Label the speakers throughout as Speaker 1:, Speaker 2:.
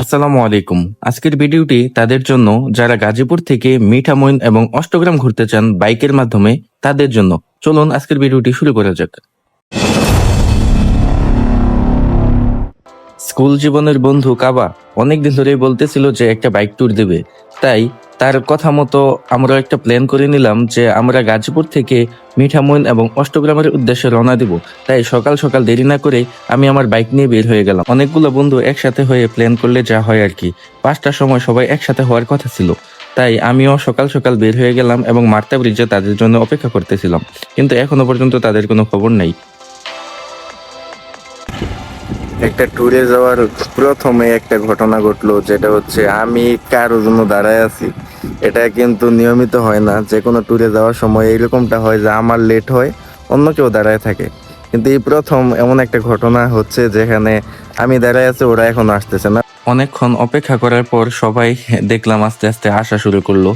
Speaker 1: আসসালামু আলাইকুম। আজকের ভিডিওটি তাদের জন্য, যারা গাজীপুর থেকে মিঠামইন এবং অষ্টগ্রাম ঘুরতে চান বাইকের মাধ্যমে, তাদের জন্য। চলুন আজকের ভিডিওটি শুরু করা যাক। স্কুল জীবনের বন্ধু কাবা অনেকদিন ধরেই বলতেছিল যে একটা বাইক ট্যুর দেবে। তাই তার কথা মতো আমরা একটা প্ল্যান করে নিলাম যে আমরা গাজীপুর থেকে মিঠামইন এবং অষ্টগ্রামের উদ্দেশ্যে রওনা দিব। তাই সকাল সকাল দেরি না করে আমি আমার বাইক নিয়ে বের হয়ে গেলাম। অনেকগুলো বন্ধু একসাথে হয়ে প্ল্যান করলে যা হয় আর কি। পাঁচটার সময় সবাই একসাথে হওয়ার কথা ছিল। তাই আমিও সকাল সকাল বের হয়ে গেলাম এবং মার্তা ব্রিজে তাদের জন্য অপেক্ষা করতেছিলাম। কিন্তু এখনও পর্যন্ত তাদের কোনো খবর নেই। একটা ট্যুরে যাওয়ার প্রথমে একটা ঘটনা ঘটলো, যেটা হচ্ছে আমি কারোর জন্য দাঁড়ায় আছি। এটা কিন্তু নিয়মিত হয় না যে কোনো ট্যুরে যাওয়ার সময় এইরকমটা হয় যে আমার লেট হয়, অন্য কেউ দাঁড়ায় থাকে। কিন্তু এই প্রথম এমন একটা ঘটনা হচ্ছে যেখানে আমি দাঁড়ায় আছি, ওরা এখন আসতেছে না। অনেকক্ষণ অপেক্ষা করার পর সবাই দেখলাম আস্তে আস্তে আসা শুরু করল,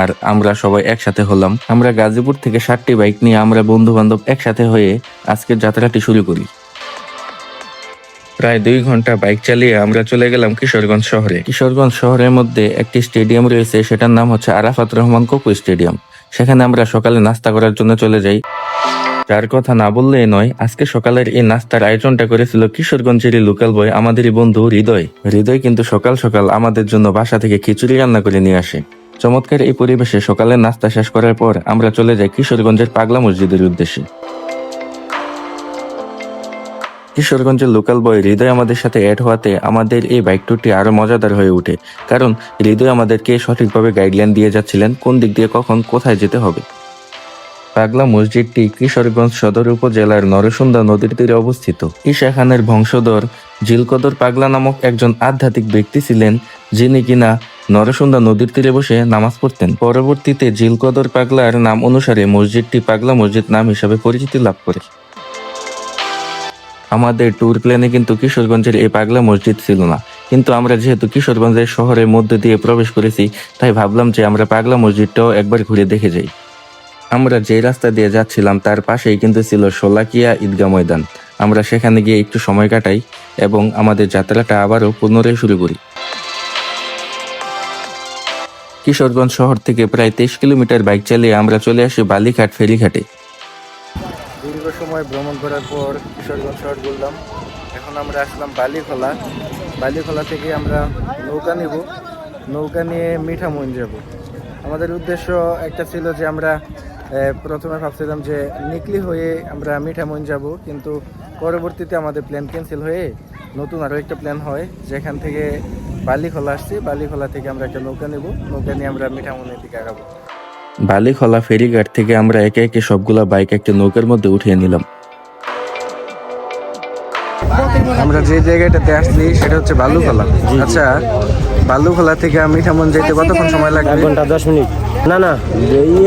Speaker 1: আর আমরা সবাই একসাথে হলাম। আমরা গাজীপুর থেকে সাতটি বাইক নিয়ে আমরা বন্ধু বান্ধব একসাথে হয়ে আজকের যাত্রাটি শুরু করি। প্রায় দুই ঘণ্টা বাইক চালিয়ে আমরা চলে গেলাম কিশোরগঞ্জ শহরে। কিশোরগঞ্জ শহরের মধ্যে একটি স্টেডিয়াম রয়েছে, সেটার নাম হচ্ছে আরাফাত রহমান কপু স্টেডিয়াম। সেখানে আমরা সকালে নাস্তা করার জন্য চলে যাই। যার কথা না বললেই নয়, আজকে সকালের এই নাস্তার আয়োজনটা করেছিল কিশোরগঞ্জের লোকাল বয় আমাদেরই বন্ধু হৃদয়। হৃদয় কিন্তু সকাল সকাল আমাদের জন্য বাসা থেকে খিচুড়ি রান্না করে নিয়ে আসে। চমৎকার এই পরিবেশে সকালের নাস্তা শেষ করার পর আমরা চলে যাই কিশোরগঞ্জের পাগলা মসজিদের উদ্দেশ্যে। কিশোরগঞ্জের লোকাল বয় হৃদয় আমাদের সাথে অ্যাড হওয়াতে আমাদের এই বাইক ট্যুরটি আরও মজাদার হয়ে ওঠে। কারণ হৃদয় আমাদেরকে সঠিকভাবে গাইডলাইন দিয়ে যাচ্ছিলেন কোন দিক দিয়ে কখন কোথায় যেতে হবে। পাগলা মসজিদটি কিশোরগঞ্জ সদর উপজেলার নরসুন্দা নদীর তীরে অবস্থিত। ঈশা খানের বংশধর জিলকদর পাগলা নামক একজন আধ্যাত্মিক ব্যক্তি ছিলেন, যিনি কিনা নরসুন্দা নদীর তীরে বসে নামাজ পড়তেন। পরবর্তীতে জিলকদর পাগলার নাম অনুসারে মসজিদটি পাগলা মসজিদ নাম হিসাবে পরিচিতি লাভ করে। আমাদের ট্যুর প্ল্যানে কিন্তু কিশোরগঞ্জের এই পাগলা মসজিদ ছিল না। কিন্তু আমরা যেহেতু কিশোরগঞ্জের শহরের মধ্যে দিয়ে প্রবেশ করেছি, তাই ভাবলাম যে আমরা পাগলা মসজিদটাও একবার ঘুরে দেখে যাই। আমরা যে রাস্তা দিয়ে যাচ্ছিলাম, তার পাশেই কিন্তু ছিল সোলাকিয়া ঈদগাহ ময়দান। আমরা সেখানে গিয়ে একটু সময় কাটাই এবং আমাদের যাত্রাটা আবারও পুনরায় শুরু করি। কিশোরগঞ্জ শহর থেকে প্রায় তেইশ কিলোমিটার বাইক চালিয়ে আমরা চলে আসি বালিঘাট ফেরিঘাটে। সময় ভ্রমণ করার পর কিশোরগঞ্জ শহর ঘুরলাম। এখন আমরা আসলাম বালিখোলা। বালিখোলা থেকে আমরা নৌকা নেব। নৌকা নিয়ে মিঠামইন যাব। আমাদের উদ্দেশ্য একটা ছিল যে আমরা প্রথমে ভাবছিলাম যে নিকলি হয়ে আমরা মিঠামইন যাব, কিন্তু পরবর্তীতে আমাদের প্ল্যান ক্যান্সেল হয়ে নতুন আরও একটা প্ল্যান হয়, যেখান থেকে বালিখোলা আসছি। বালিখোলা থেকে আমরা একটা নৌকা নেব। নৌকা নিয়ে আমরা মিঠামইনের দিকে আগাবো। বালিখলা ফেরিঘাট থেকে আমরা একে একে সবগুলা বাইক একটা নৌকার মধ্যে উঠিয়ে নিলাম। আমরা যে জায়গাটাতে আসছি সেটা হচ্ছে বালুখলা। আচ্ছা বালুখলা থেকে মিঠামন যেতে কতক্ষণ সময়
Speaker 2: এক
Speaker 1: লাগবে
Speaker 2: ঘণ্টা দশ মিনিট। না না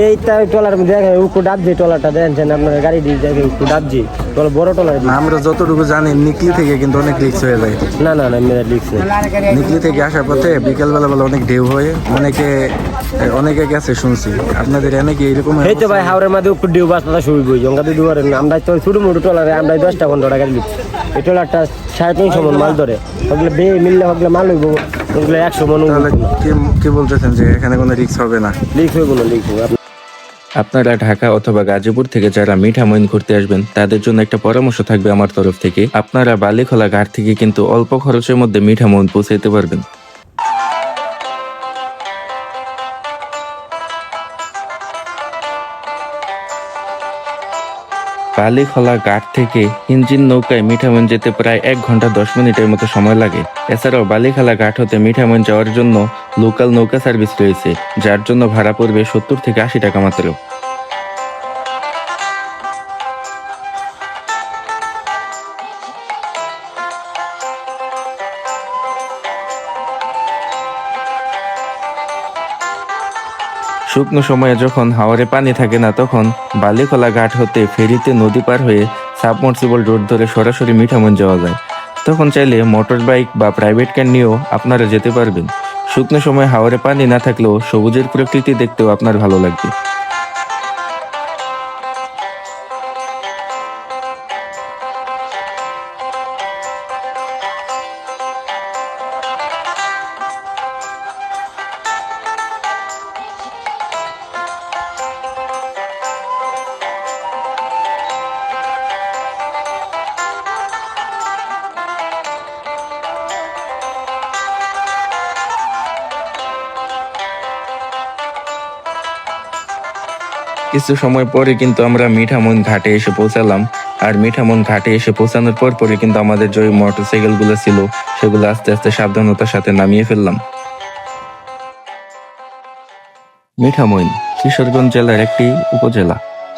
Speaker 2: এইটা ট্রলার দেখে উকু ডাবজি ট্রলারটা দেখছেন আপনার গাড়ি দিয়ে দেখে উকু ডাবজি ট্রলার বড় ট্রলার
Speaker 1: আমরা যতটুকু জানি নিকলি থেকে কিন্তু অনেক রিক্স হয়ে যায়।
Speaker 2: না না না মেয়েরা নেই।
Speaker 1: নিকলি থেকে আসার পথে বিকেল বেলা বেলা অনেক ঢেউ হয়ে। অনেকে অনেকে গেছে শুনছি। আপনাদের এনে কি এরকম
Speaker 2: এই তো ভাই হাওড়ের মাঝে উকু ডিউ বাস পাতা শুই বই জঙ্গা দিয়ে দুয়ারে আমরা তো ছোট মোটো ট্রলারে আমরা দশটা পনেরোটা গাড়ি লিখছি এই ট্রলারটা সাড়ে তিনশো মন মাল ধরে। ওগুলো বে মিললে ওগুলো মাল হইব। ওগুলো একশো মন
Speaker 1: তাহলে কি কি বলতেছেন যে এখানে কোনো রিক্স হবে না?
Speaker 2: লিখবে হইব না লিখ হইব
Speaker 1: আপনারা ঢাকা অথবা গাজীপুর থেকে যারা মিঠামইন ঘুরতে আসবেন তাদের জন্য একটা পরামর্শ থাকবে আমার তরফ থেকে। আপনারা বালিখোলা ঘাট থেকে কিন্তু অল্প খরচের মধ্যে মিঠামইন পৌঁছাইতে পারবেন। বালিখলা ঘাট থেকে ইঞ্জিন নৌকায় মিঠামন যেতে প্রায় এক ঘণ্টা দশ মিনিটের মতো সময় লাগে। এছাড়াও বালিখালা ঘাট হতে মিঠামন যাওয়ার জন্য লোকাল নৌকা সার্ভিস রয়েছে, যার জন্য ভাড়া পড়বে সত্তর থেকে আশি টাকা মাত্র। শুকনো সময়ে যখন হাওয়ারে পানি থাকে না, তখন বালিখোলা ঘাট হতে ফেরিতে নদী পার হয়ে সাবমার্সিবল রোড ধরে সরাসরি মিঠামন যাওয়া যায়। তখন চাইলে মোটর বাইক বা প্রাইভেট ক্যান নিয়েও আপনারা যেতে পারবেন। শুকনো সময় হাওয়ারে পানি না থাকলেও সবুজের প্রকৃতি দেখতেও আপনার ভালো লাগবে। কিছু সময় পরে কিন্তু আমরা মিঠামন ঘাটে এসে পৌঁছালাম। আর মিঠামন ঘাটে এসে পৌঁছানোর পর পরে কিন্তু আমাদের যে মোটরসাইকেলগুলো ছিল, সেগুলো আস্তে আস্তে সাবধানতার সাথে নামিয়ে ফেললাম। মিঠামইন, কিশোরগঞ্জ জেলার একটি উপজেলা।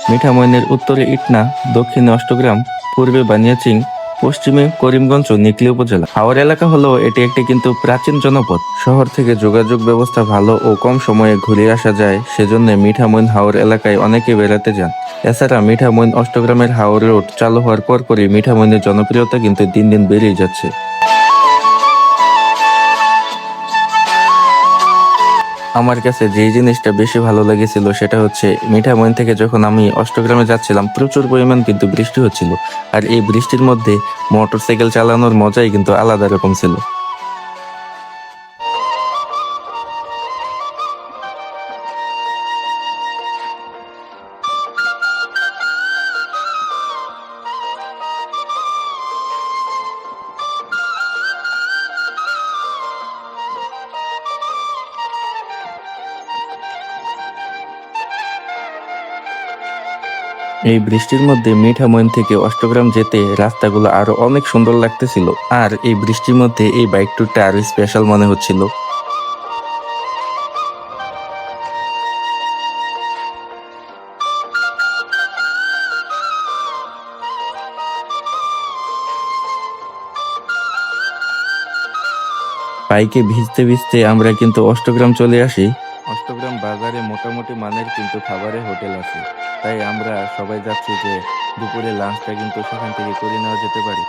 Speaker 1: মিঠামইনের উত্তরে ইটনা, দক্ষিণে অষ্টগ্রাম, পূর্বে বানিয়াচিং পশ্চিমে করিমগঞ্জ ও নিকলি উপজেলা। হাওর এলাকা হলো এটি একটি কিন্তু প্রাচীন জনপদ। শহর থেকে যোগাযোগ ব্যবস্থা ভালো ও কম সময়ে ঘুরে আসা যায়, সেজন্য মিঠামইন হাওর এলাকায় অনেকে বেড়াতে যান। এছাড়া মিঠামইন অষ্টগ্রামের হাওর রোড চালু হওয়ার পরপরই মিঠামইনের জনপ্রিয়তা কিন্তু দিন দিন বেড়েই যাচ্ছে। আমার কাছে যে জিনিসটা বেশি ভালো লেগেছিল সেটা হচ্ছে মিঠামইন থেকে যখন আমি অষ্টগ্রামে যাচ্ছিলাম, প্রচুর পরিমাণ কিন্তু বৃষ্টি হচ্ছিল। আর এই বৃষ্টির মধ্যে মোটরসাইকেল চালানোর মজাই কিন্তু আলাদা রকম ছিল। এই বৃষ্টির মধ্যে মিঠা মিঠামইন থেকে অষ্টগ্রাম যেতে রাস্তাগুলো আরও অনেক সুন্দর লাগতেছিল। আর এই বৃষ্টির মধ্যে এই বাইক ট্যুরটা আরও স্পেশাল মনে হচ্ছিল। বাইকে ভিজতে ভিজতে আমরা কিন্তু অষ্টগ্রাম চলে আসি। অষ্টগ্রাম বাজারে মোটামুটি মানের কিন্তু খাবারের হোটেল আছে। তাই আমরা সবাই যাচ্ছি যে দুপুরে লাঞ্চটা কিন্তু সেখান থেকে করে নেওয়া যেতে পারে।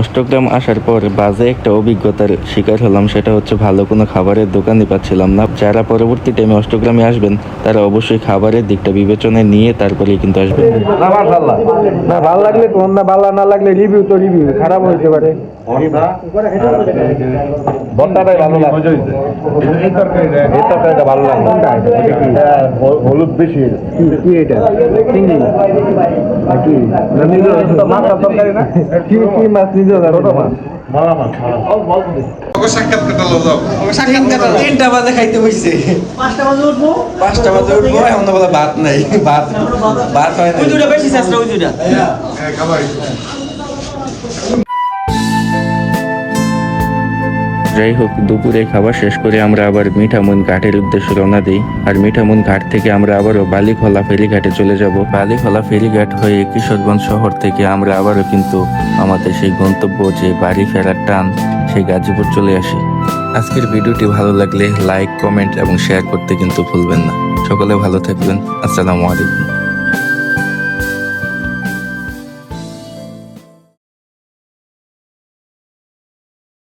Speaker 1: অষ্টগ্রাম আসার পর বাজে একটা অভিজ্ঞতার শিকার হলাম সেটা হচ্ছে ভালো কোনো খাবারের দোকানই পাচ্ছিলাম না। যারা পরবর্তী টাইমে অষ্টগ্রামে আসবেন তারা অবশ্যই খাবারের দিকটা বিবেচনায় নিয়ে তারপরেই কিন্তু আসবেন।
Speaker 3: না না ভালো লাগলে তো না ভালো না লাগলে রিভিউ তো রিভিউ খারাপ হইতে পারে। বন্ডাটাই ভালো লাগে এই তরকারিটা ভালো লাগে হলুদ বেশি। কি কি এটা? চিংড়ি। কি? মাছ তরকারি না? কি কি মাছ নিজে ছোট মাছ।
Speaker 4: তিনটা বাজে খাইতে বসছে। পাঁচটা বাজে উঠবো। এখন বলে ভাত নাই। ভাত ভাত হয় না
Speaker 1: যাই হোক, দুপুরে খাবার শেষ করে আমরা আবার মিঠামুন ঘাটের উদ্দেশ্যে রওনা দিই। আর মিঠামুন ঘাট থেকে আমরা আবারও বালিখলা ফেরিঘাটে চলে যাব। বালিখলা ফেরিঘাট হয়ে কিশোরগঞ্জ শহর থেকে আমরা আবারও কিন্তু আমাদের সেই গন্তব্য যে বাড়ি ফেরার টান, সেই গাজীপুর চলে আসি। আজকের ভিডিওটি ভালো লাগলে লাইক, কমেন্ট এবং শেয়ার করতে কিন্তু ভুলবেন না। সকলে ভালো থাকবেন। আসসালামু আলাইকুম।